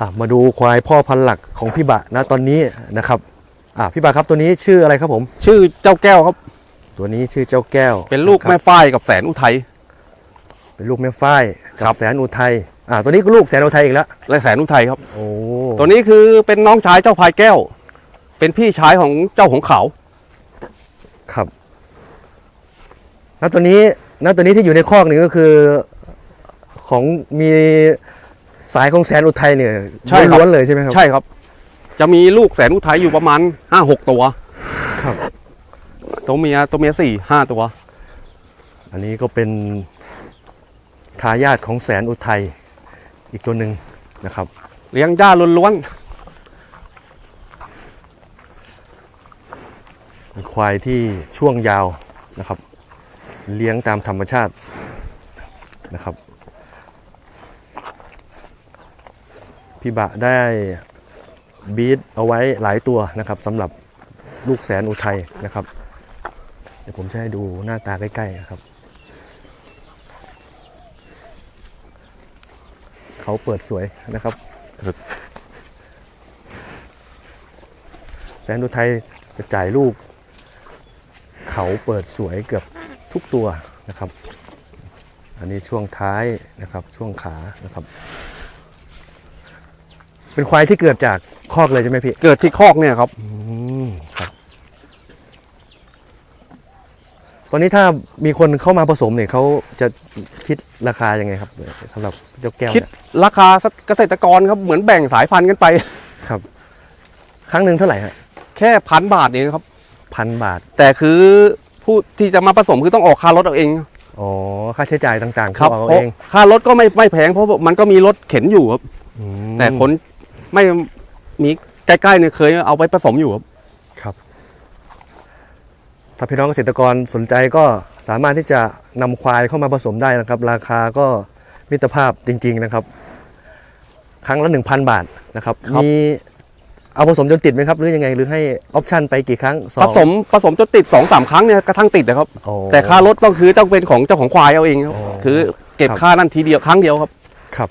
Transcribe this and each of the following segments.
อะมาดูควายพ่อพันธุ์หลักของพี่บะนะตอนนี้นะครับอะพี่บะครับตัวนี้ชื่ออะไรครับผม ชื่อเจ้าแก้วครับ ตัวนี้ชื่อเจ้าแก้วเป็นลูกะครับแม่ฝ้ายกับแสนอุทัย เป็นลูกแม่ฝ้ายกัครับบ แสนอุทัยอะตัวนี้ก็ลูกแสนอุทัยอีกแล้วและแสนอุทัยครับ โอ้ตัวนี้คือเป็นน้องชายเจ้าพายแก้ว เป็นพี่ชายของเจ้าของเขาครับแล้วตัวนี้แล้วตัวนี้ที่อยู่ในคอกนี่ก็คือของมี สายของแสนอุทัยเนี่ยใช่ครับ ล้วนๆเลยใช่ไหมครับ ใช่ครับ จะมีลูกแสนอุทัยอยู่ประมาณห้าหกตัวครับ ตัวเมียตัวเมียสี่ห้าตัว อันนี้ก็เป็นทายาทของแสนอุทัยอีกตัวหนึ่งนะครับ เลี้ยงหญ้าล้วนเป็นควายที่ช่วงยาวนะครับ เลี้ยงตามธรรมชาตินะครับ พี่บะได้บีทเอาไว้หลายตัวนะครับสำหรับลูกแสนอุทัยนะครับ เดี๋ยวผมจะให้ดูหน้าตาใกล้ๆนะครับ เขาเปิดสวยนะครับ แสนอุทัยจะจ่ายลูก เขาเปิดสวยเกือบทุกตัวนะครับ อันนี้ช่วงท้ายนะครับช่วงขานะครับ เป็นควายที่เกิดจากคอกเลยใช่ไหมพี่ๆเกิดที่คอกเนี่ยครับ อืมครับ ตอนนี้ถ้ามีคนเข้ามาผสมเนี่ยเขาจะคิดราคายังไงครับสำหรับเจ้าแก้วคิดเนี่ยราคาเกษตรกรครับเหมือนแบ่งสายพันธุ์กันไป ครับ ครั้งหนึ่งเท่าไหร่ฮะแค่พันบาทเองครับ พันบาท แต่คือผู้ที่จะมาผสมคือต้องออกค่ารถเอาเองอ๋อ ค่าใช้จ่ายต่างๆครับเขาเอาเพราะเองค่ารถก็ไม่ไม่แพงเพราะมันก็มีรถเข็นอยู่ครับ อืมแต่คน ไม่มีใกล้ๆเนี่ยเคยเอาไปผสมอยู่ครับ ครับ ถ้าพี่น้องเกษตรกรสนใจก็สามารถที่จะนำควายเข้ามาผสมได้นะครับ ราคาก็มิตรภาพจริง ๆนะครับ ครั้งละ 1,000 บาทนะครับ ครับ มีเอาผสมจนติดไหมครับ หรือยังไงหรือให้ออปชันไปกี่ครั้งสองผสมผสมจนติดสองสามครั้งเนี่ยกระทั่งติดนะครับ โอ้ แต่ค่ารถต้องคือต้องเป็นของเจ้าของควายเอาเองครับโอ้คือเก็บครับ ค่านั่นทีเดียวครั้งเดียวครับ ครับ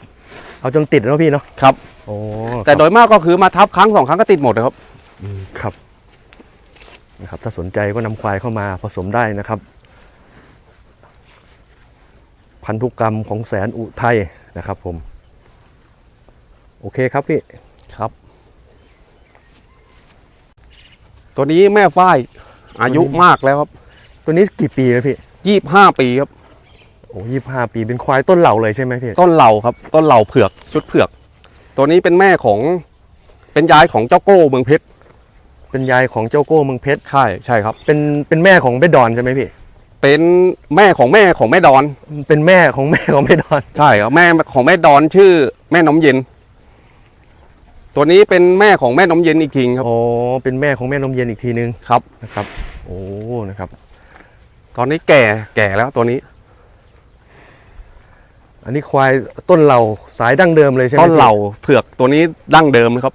เอาจนติดแล้วพี่เนาะครับ โอ้แต่โดยมากก็คือมาทับครั้งสองครั้งก็ติดหมดนะครับครับนะครับ ถ้าสนใจก็นำควายเข้ามาผสมได้นะครับ พันธุกรรมของแสนอุทัยนะครับผม โอเคครับพี่ครับ ตัวนี้แม่ฝ้ายอายุตัวนี้มากแล้วครับ ตัวนี้กี่ปีแล้วพี่ยี่ห้าปีครับโอ้ยี่ห้าปีเป็นควายต้นเหล่าเลยใช่ไหมพี่ ต้นเหล่าครับ ต้นเหล่าเผือกชุดเผือก ตัวนี้เป็นแม่ของเป็นยายของเจ้าโก้เมืองเพชรเป็นยายของเจ้าโก้เมืองเพชรใช่ใช่ครับ เป็นเป็นแม่ของเบดดอนใช่ไหมพี่เป็นแม่ของแม่ของแม่ดอน เป็นแม่ของแม่ของเบดดอน ใช่ครับแม่ของแม่ดอนชื่อ แม่น้ำเย็น ตัวนี้เป็นแม่ของแม่น้ำเย็นอีกทีครับโอ้เป็นแม่ของแม่นมเย็นอีกทีนึงครับนะครับ โอ้นะครับ ตอนนี้แก่แก่แล้วตัวนี้ อันนี้ควายต้นเหล่าสายดั้งเดิมเลยใช่ไหมต้นเหล่าเผือกตัวนี้ดั้งเดิมนะครับ